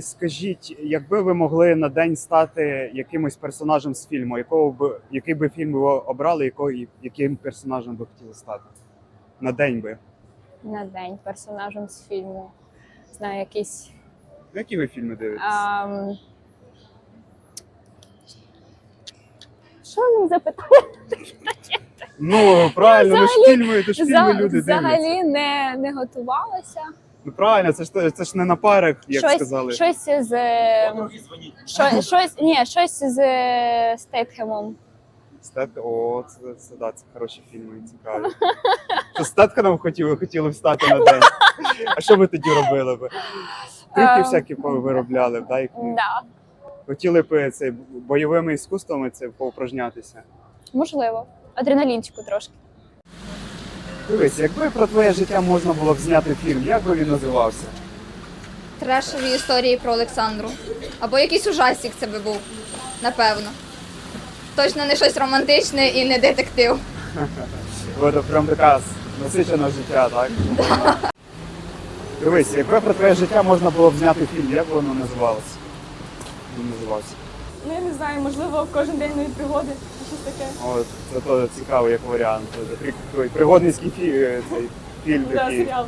Скажіть, якби ви могли на день стати якимось персонажем з фільму, якого б який би фільм ви обрали, якого яким персонажем би хотіли стати? На день би. На день персонажем з фільму. Знаю, якийсь. Ну, Які ви фільми дивитесь? ам, Що він запитає? Ну правильно, ви ж фільми, то ж фільми люди дивляться. Взагалі не, не готувалася. Ну правильно, це ж це ж не на парах, як щось, сказали. щось з ем, що, щось, ні, щось з е, Стетхемом. Стет... О, це, це, да, це хороші фільми, цікаві. Це Стетканом хотіли, хотіли встати на день. А що ви тоді робили би? Трюки Ем. всякі виробляли, б, да? які- Да, Хотіли б е, це бойовими іскусствами це поупражнятися. можливо. Адреналінчику трошки. Дивись, якби про твоє життя можна було б зняти фільм, як би він називався? Трешові історії про Олександру. Або якийсь ужастик це би був, напевно. Точно не щось романтичне і не детектив. Це прям така насичена життя, так? Дивись, якби про твоє життя можна було б зняти фільм, як би воно називалося? Він називався. Ну я не знаю, можливо, кожен день нові пригоди, щось таке. О, це теж цікавий як варіант. Це Пригодницький фі... е, цей фільм Да, такий. серіал.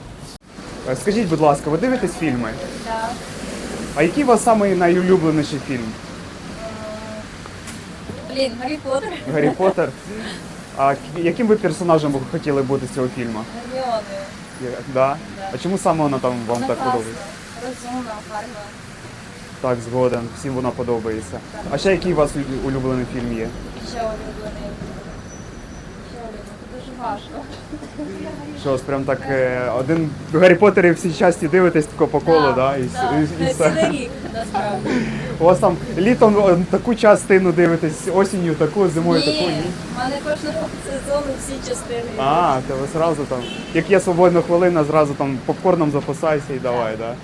Е, Скажіть, будь ласка, ви дивитесь фільми? Да. А який у вас самий найулюбленіший фільм? Блін, Гаррі Поттер. Гаррі Поттер? А к- яким ви персонажем ви хотіли бути з цього фільму? Герміоною. Я- Да? А чому саме вона там вам так подобається? Розумна, гарна. Так, згоден, всім вона подобається. А ще який у вас улюблений фільм є? Ще улюблений. Ще улюблений. Дуже важко. Що ось прям так е, один Гаррі Поттер і всі часті дивитесь тако по колу, да? І, с- і, і все. рік, насправді. У вас там літом е, таку частину дивитесь, осінню таку, зимою таку. Ні? в мене кожного сезону всі частини. А, то ви зразу там. Як є свободна хвилина, зразу там попкорном запасайся і давай, да?